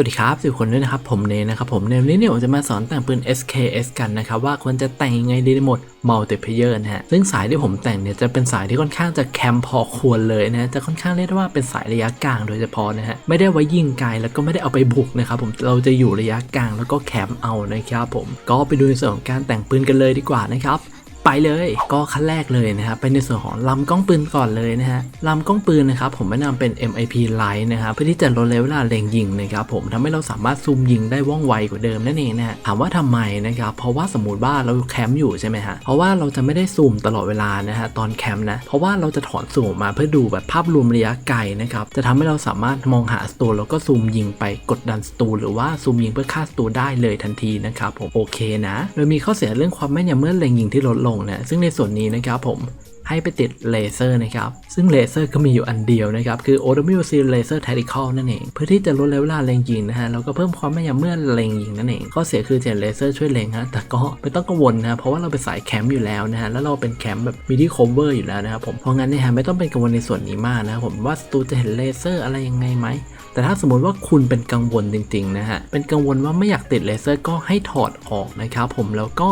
วัสดีครับสิบคนด้วยนะครับ ผมเนนะครับผมในวันนี้เนี่ยผมจะมาสอนแต่งปืน SKS กันนะครับว่าควรจะแต่งยังไงดีในโหมด Multiplayer นะฮะซึ่งสายที่ผมแต่งเนี่ยจะเป็นสายที่ค่อนข้างจะแคมพอควรเลยนะจะค่อนข้างเรียกว่าเป็นสายระยะกลางโดยเฉพาะนะฮะไม่ได้ไว้ยิงไกลแล้วก็ไม่ได้เอาไปบุกนะครับผมเราจะอยู่ระยะกลางแล้วก็แคมป์เอานะครับผมก็ไปดูในส่วนของการแต่งปืนกันเลยดีกว่านะครับ ไปเลยก็ขั้นแรกเลยนะครับไปในส่วนของลำกล้องปืนก่อนเลยนะฮะลำกล้องปืนนะครับผมแนะนำเป็น MIP Light นะครับเพื่อที่จะลดเวลาเล็งยิงนะครับผมทำให้เราสามารถซูมยิงได้ว่องไวกว่าเดิมนั่นเองนะฮะถามว่าทำไมนะครับเพราะว่าสมมติว่าเราแคมป์อยู่ใช่ไหมฮะเพราะว่าเราจะไม่ได้ซูมตลอดเวลานะฮะตอนแคมป์นะเพราะว่าเราจะถอนซูมมาเพื่อดูแบบภาพรวมระยะไกลนะครับจะทำให้เราสามารถมองหาสตูแล้วก็ซูมยิงไปกดดันสตูหรือว่าซูมยิงเพื่อฆ่าสตูได้เลยทันทีนะครับผมโอเคนะโดยมีข้อเสียเรื่องความแม่นยำเมื่อเล็งยิงที่ลดลงนะซึ่งในส่วนนี้นะครับผมให้ไปติดเลเซอร์นะครับ ซึ่งเลเซอร์ก็มีอยู่อันเดียวนะครับ คือ o d m u c Laser Tactical นั่นเอง เพื่อที่จะลดเวลาเล็งยิงนะฮะ แล้วก็เพิ่มความแม่นยำเมื่อเล็งยิงนั่นเอง ข้อเสียคือเจนเลเซอร์ช่วยเล็งฮะ แต่ก็ไม่ต้องกังวลนะ เพราะว่าเราเป็นสายแคมป์อยู่แล้วนะฮะ แล้วเราเป็นแคมป์แบบมิด y โคเวอร์อยู่แล้วนะครับผม เพราะงั้นเนี่ยฮะไม่ต้องเป็นกังวลในส่วนนี้มากนะครับผมว่าสตูจะเห็นเลเซอร์อะไรยังไงไหมแต่ถ้าสมมติว่าคุณเป็นกังวลจริงๆนะฮะ เป็นกังวลว่าไม่อยากติดเลเซอร์ก็ให้ถอดออกนะครับผม แล้วก็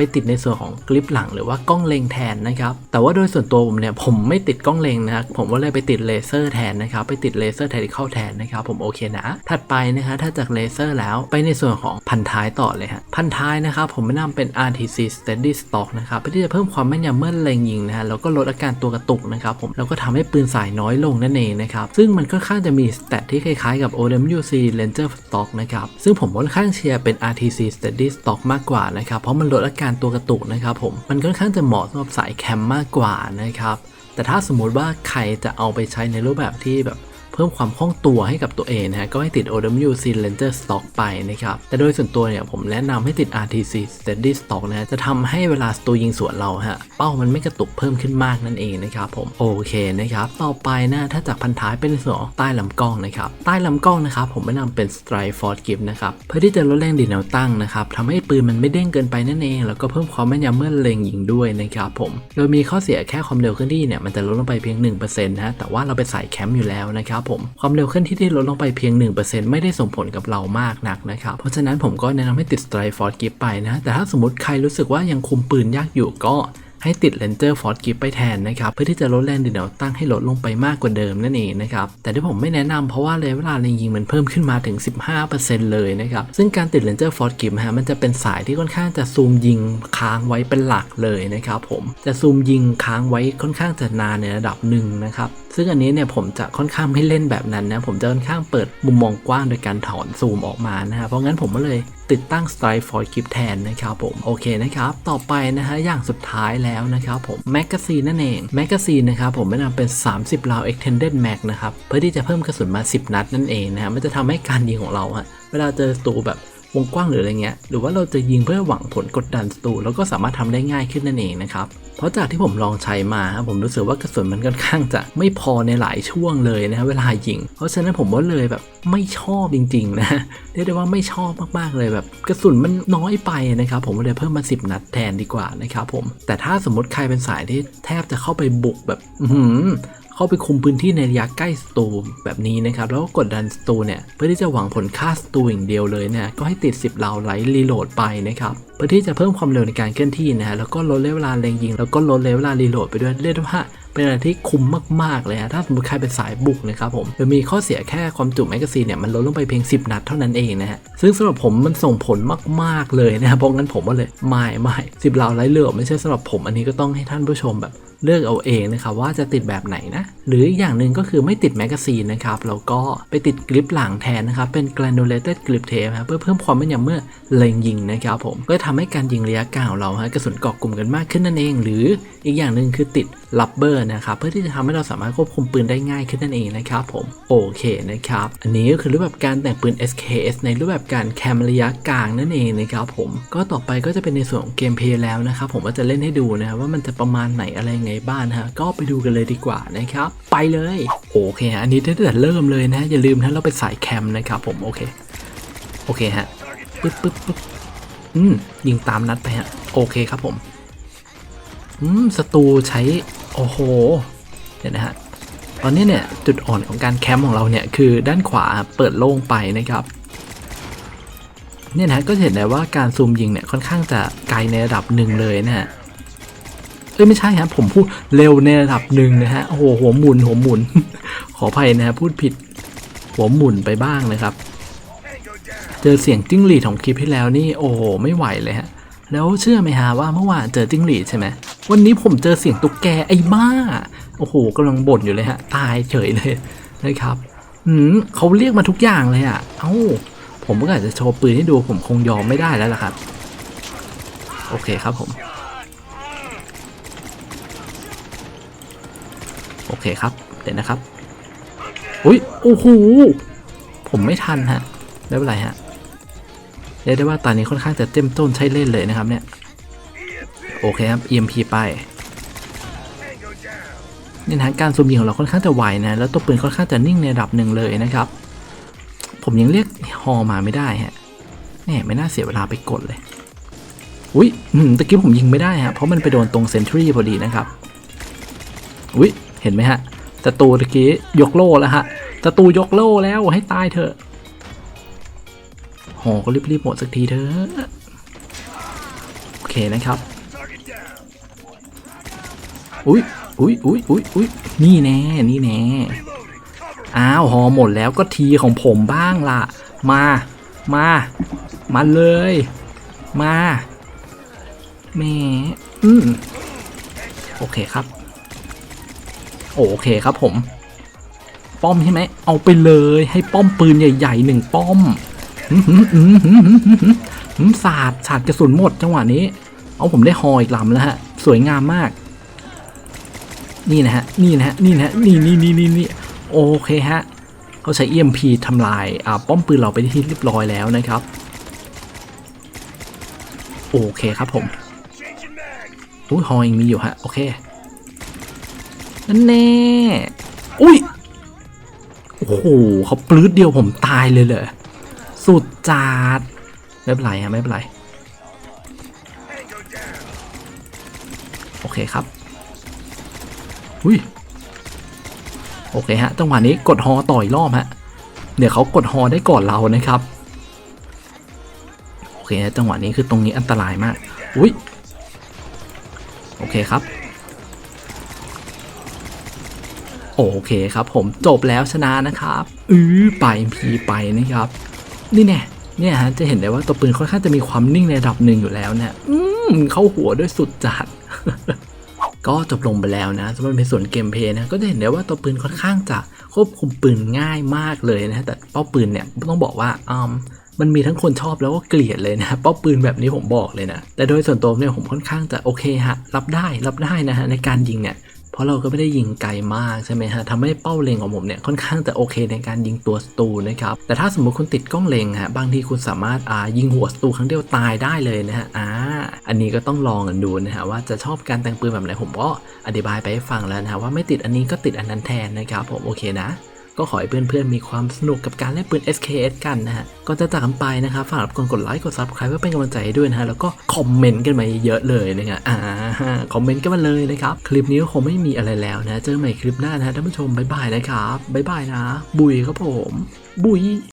ไปติดในส่วนของคลิปหลังหรือว่ากล้องเลงแทนนะครับ แต่ว่าโดยส่วนตัวผมเนี่ยผมไม่ติดกล้องเลงนะครับผมก็เลยไปติดเลเซอร์แทนนะครับ ไปติดเลเซอร์แทนเข้าแทนนะครับ ผมโอเคนะ ถัดไปนะฮะถ้าจากเลเซอร์แล้วไปในส่วนของพันท้ายต่อเลยฮะ พันท้ายนะครับผมแนะนำเป็น RTC Steady Stock นะครับเพื่อที่จะเพิ่มความแม่นยำเมื่อเล็งยิงนะฮะแล้วก็ลดอาการตัวกระตุกนะครับผมแล้วก็ทำให้ปืนสายน้อยลงนั่นเองนะครับซึ่งมันค่อนข้างจะมีสเตตที่คล้ายๆกับ OWC Ranger Stock นะครับซึ่งผมค่อนข้างเชียร์เป็น RTC Steady Stock มากกว่านะครับเพราะมันลดอาการตัวกระตุกนะครับผมมันค่อนข้างจะเหมาะสำหรับสายแคมมากกว่านะครับแต่ถ้าสมมุติว่าใครจะเอาไปใช้ในรูปแบบที่แบบ เพิ่มความคล่องตัวให้กับตัวเองนะฮะก็ให้ติด OWC Ranger Stock ไปนะครับแต่โดยส่วนตัวเนี่ยผมแนะนำให้ติด RTC Steady Stock นะจะทำให้เวลาสตูยิงสวนเราฮะเป้ามันไม่กระตุกเพิ่มขึ้นมากนั่นเองนะครับผมโอเคนะครับต่อไปนะถ้าจากพันท้ายเป็นส่วนของใต้ลำกล้องนะครับใต้ลำกล้องนะครับผมแนะนำเป็น Strike Forward Grip นะครับเพื่อที่จะลดแรงดีดแนวตั้งนะครับทำให้ปืนมันไม่เด้งเกินไปนั่นเอง แล้วก็เพิ่มความแม่นยำเมื่อเล็งยิงด้วยนะครับผมโดยมีข้อเสียแค่ความเร็วเคลื่อนที่เนี่ยมันจะลดลงไปเพียง1%นะแต่ว่าเราเป็นสายแคมป์อยู่แล้วนะครับผมความเร็วเคลื่อนที่ที่ลดลงไปเพียง 1%ไม่ได้ส่งผลกับเรามากนักนะครับ เพราะฉะนั้นผมก็แนะนำให้ติด Strike Forward Grip ไปนะ แต่ถ้าสมมติใครรู้สึกว่ายังคุมปืนยากอยู่ก็ให้ติด Ranger Forward Grip ไปแทนนะครับ เพื่อที่จะลดแรงดึงแนวตั้งให้ลดลงไปมากกว่าเดิมนั่นเองนะครับ แต่ที่ผมไม่แนะนำเพราะว่าระยะเวลาเล็งยิงมันเพิ่มขึ้นมาถึง 15%เลยนะครับ ซึ่งการติด Ranger Forward Grip ฮะมันจะเป็นสายที่ค่อนข้างจะซูมยิงค้างไว้เป็นหลักเลยนะครับผมจะซูมยิงค้างไว้ค่อนข้างจะนานในระดับหนึ่งนะครับซึ่งอันนี้เนี่ยผมจะค่อนข้างไม่เล่นแบบนั้นนะ ผมจะค่อนข้างเปิดมุมมองกว้างโดยการถอนซูมออกมานะฮะ เพราะงั้นผมก็เลยติดตั้ง Strike for Grip แทนนะครับผม โอเคนะครับ ต่อไปนะฮะอย่างสุดท้ายแล้วนะครับผมแมกกาซีนนั่นเองแมกกาซีนนะครับผมแนะนำเป็น 30 round extended mag นะครับ เพื่อที่จะเพิ่มกระสุนมา 10 นัดนั่นเองนะฮะมันจะทำให้การยิงของเราฮะเวลาเจอศัตรูแบบ วงกว้างหรืออะไรเงี้ย หรือว่าเราจะยิงเพื่อหวังผลกดดันศัตรูแล้วก็สามารถทำได้ง่ายขึ้นนั่นเองนะครับ เพราะจากที่ผมลองใช้มาครับผมรู้สึกว่ากระสุนมันค่อนข้างจะไม่พอในหลายช่วงเลยนะเวลายิง เพราะฉะนั้นผมก็เลยแบบไม่ชอบจริงๆนะเรียกได้ว่าไม่ชอบมากๆเลยแบบกระสุนมันน้อยไปนะครับผมเลยเพิ่มมา 10 นัดแทนดีกว่านะครับผมแต่ถ้าสมมติใครเป็นสายที่แทบจะเข้าไปบุกแบบ อื เข้าไปคุมพื้นที่ในระยะใกล้สตูแบบนี้นะครับ แล้วก็กดดันสตูเนี่ยเพื่อที่จะหวังผลค่าสตูอย่างเดียวเลยเนี่ยก็ให้ติด 10เหลาไลท์รีโหลดไปนะครับเพื่อที่จะเพิ่มความเร็วในการเคลื่อนที่นะฮะแล้วก็ลดเวลาเล็งยิง แล้วก็ลดเวลารีโหลดไปด้วยเรียกว่าเป็นอะไรที่คุ้มมาก ๆ เลยฮะถ้าสมมติใครเป็นสายบุกนะครับผมโดยมีข้อเสียแค่ความจุแมกกาซีนเนี่ยมันลดลงไปเพียง 10 นัดเท่านั้นเองนะฮะ ซึ่งสำหรับผมมันส่งผลมาก ๆ เลยนะครับเพราะงั้นผมก็เลยไม่ไม่สิบเหลาไลท์เลือไม่ใช่สำหรับผมอันนี้ก็ต้องให้ท่านผู้ชมแบบ เลือกเอาเองนะครับว่าจะติดแบบไหนนะหรืออีกอย่างหนึ่งก็คือไม่ติดแมกกาซีนนะครับแล้วก็ไปติดกริปหลังแทนนะครับเป็น granulated grip tape ครับเพื่อเพิ่มความแม่นยำเมื่อเล็งยิงนะครับผมก็ทำให้การยิงระยะกลางของเราฮะกระสุนเกาะกลุ่มกันมากขึ้นนั่นเอง หรืออีกอย่างหนึ่งคือติด rubber นะครับเพื่อที่จะทำให้เราสามารถควบคุมปืนได้ง่ายขึ้นนั่นเองนะครับผมโอเคนะครับอันนี้ก็คือรูปแบบการแต่งปืน SKS ในรูปแบบการแคมระยะกลางนั่นเองนะครับผมก็ต่อไปก็จะเป็นในส่วนของเกมเพลย์แล้วนะครับผมก็จะเล่นให้ดูนะครับว่ามันจะประมาณไหนอะไรยังไงบ้างนฮะก็ไปดูกันเลยดีกว่านะครับ ไปเลยโอเคฮะอันนี้ตั้งแต่เริ่มเลยนะอย่าลืมนะเราไปสายแคมนะครับผมโอเคโอเคฮะปึ๊บปึ๊บปึ๊บอืมยิงตามนัดไปฮะโอเคครับผมอืมศัตรูใช้โอ้โหเดี๋ยวนะฮะตอนนี้เนี่ยจุดอ่อนของการแคมป์ของเราเนี่ยคือด้านขวาเปิดโล่งไปนะครับเนี่ยนะก็เห็นได้ว่าการซูมยิงเนี่ยค่อนข้างจะไกลในระดับหนึ่งเลยนะฮะ อ้ยไม่ใช่ครับผมพูดเร็วในระดับหนึ่งนะฮะโอ้โหหัวหมุนหัวหมุน ขออภัยนะฮะพูดผิดหัวหมุนไปบ้างนะครับ เจอเสียงจิ้งหรีดของคลิปที่แล้วนี่โอ้โหไม่ไหวเลยฮะแล้วเชื่อไหมฮะว่าเมื่อวานเจอจิ้งหรีดใช่ไหมวันนี้ผมเจอเสียงตุ๊กแกไอ้บ้าโอ้โหกำลังบ่นอยู่เลยฮะตายเฉยเลยนะครับอืมเขาเรียกมาทุกอย่างเลยอะเอ้าผมก็อาจจะโชว์ปืนให้ดูผมคงยอมไม่ได้แล้วล่ะครับ โอเคครับผม โอเคครับ เดี๋ยวนะครับ อุ้ยโอ้โหผมไม่ทันฮะไม่เป็นไรฮะเรียกได้ว่าตอนนี้ค่อนข้างจะเต็มต้นใช้เล่นเลยนะครับเนี่ย โอเคครับ EMP ไปนี่นะการซูมยิงของเราค่อนข้างจะไวนะ แล้วตัวปืนค่อนข้างจะนิ่งในระดับหนึ่งเลยนะครับ ผมยังเรียกฮอมาไม่ได้ฮะแหมไม่น่าเสียเวลาไปกดเลย อุ้ยตะกี้ผมยิงไม่ได้ฮะ เพราะมันไปโดนตรงเซนทรีพอดีนะครับ อุ้ย เห็นไหมฮะศัตรูตะกี้ยกโล่แล้วฮะศัตรูยกโล่แล้วให้ตายเถอะโหก็รีบๆหมดสักทีเถอะโอเคนะครับอุ้ยอุ้ยอุ้ยอุ้ยอุ้ยนี่แน่นี่แน่อ้าวหอหมดแล้วก็ทีของผมบ้างล่ะ มามามาเลย มาแม่อืมโอเคครับ โอเคครับผม ป้อมใช่ไหม เอาไปเลยให้ป้อมปืนใหญ่ๆหนึ่งป้อมศาสตร์ศาสตรกระสุนหมดจังหวะนี้ เอาผมได้ฮออีกลำแล้วฮะ สวยงามมาก นี่นะฮะ นี่นะฮะ นี่นะฮะ นี่นี่นี่นี่โอเคฮะเขาใช้เอ็มพีทำลายป้อมปืนเราไปที่เรียบร้อยแล้วนะครับ โอเคครับผมตู้ยฮอยังมีอยู่ฮะ โอเค นั่นแน่ อุ้ย โอ้โหเขาปลื้ดเดียวผมตายเลยเลยสุดจัดไม่เป็นไรฮะไม่เป็นไร โอเคครับ อุ้ย โอเคฮะ จังหวะนี้กดฮอต่อยรอบฮะ เดี๋ยวเขากดฮอได้ก่อนเรานะครับ โอเคฮะจังหวะนี้คือตรงนี้อันตรายมาก อุ้ย โอเคครับ โอเคครับผมจบแล้วชนะนะครับอือไปพีไปนะครับ นี่แน่เนี่ยฮะจะเห็นได้ว่าตัวปืนค่อนข้างจะมีความนิ่งในระดับหนึ่งอยู่แล้วเนี่ยอืมเข้าหัวด้วยสุดจัดก็จบลงไปแล้วนะสำหรับในส่วนเกมเพย์นะก็จะเห็นได้ว่าตัวปืนค่อนข้างจะควบคุมปืนง่ายมากเลยนะแต่เป้าปืนเนี่ยต้องบอกว่าอืมมันมีทั้งคนชอบแล้วก็เกลียดเลยนะเป้าปืนแบบนี้ผมบอกเลยนะแต่โดยส่วนตัวเนี่ยผมค่อนข้างจะโอเคฮะรับได้รับได้นะฮะในการยิงเนี่ย ราะเราก็ไม่ได้ยิงไกลมากใช่ไหมฮะทำให้เป้าเล็งของผมเนี่ยค่อนข้างจะโอเคในการยิงตัวสตูนะครับแต่ถ้าสมมติคุณติดกล้องเล็งฮะบางทีคุณสามารถอ่ายิงหัวสตูครั้งเดียวตายได้เลยนะฮะอ่าอันนี้ก็ต้องลองกันดูนะฮะว่าจะชอบการแต่งปืนแบบไหนผมก็อธิบายไปให้ฟังแล้วนะฮะว่าไม่ติดอันนี้ก็ติดอันนั้นแทนนะครับผมโอเคนะ ก็ขอให้เพื่อนๆมีความสนุกกับการเล่นปืน SKS กันนะฮะก่อนจะจากกันไปนะครับฝากกดกดไลค์กดซับคลายเพื่อเป็นกำลังใจด้วยนะฮะแล้วก็คอมเมนต์กันมาเยอะเลยนะฮะอ่าคอมเมนต์กันมาเลยนะครับคลิปนี้คงไม่มีอะไรแล้วนะเจอกันใหม่คลิปหน้านะฮะท่านผู้ชมบ๊ายบายนะครับบ๊ายบายนะ บุยครับผม บุย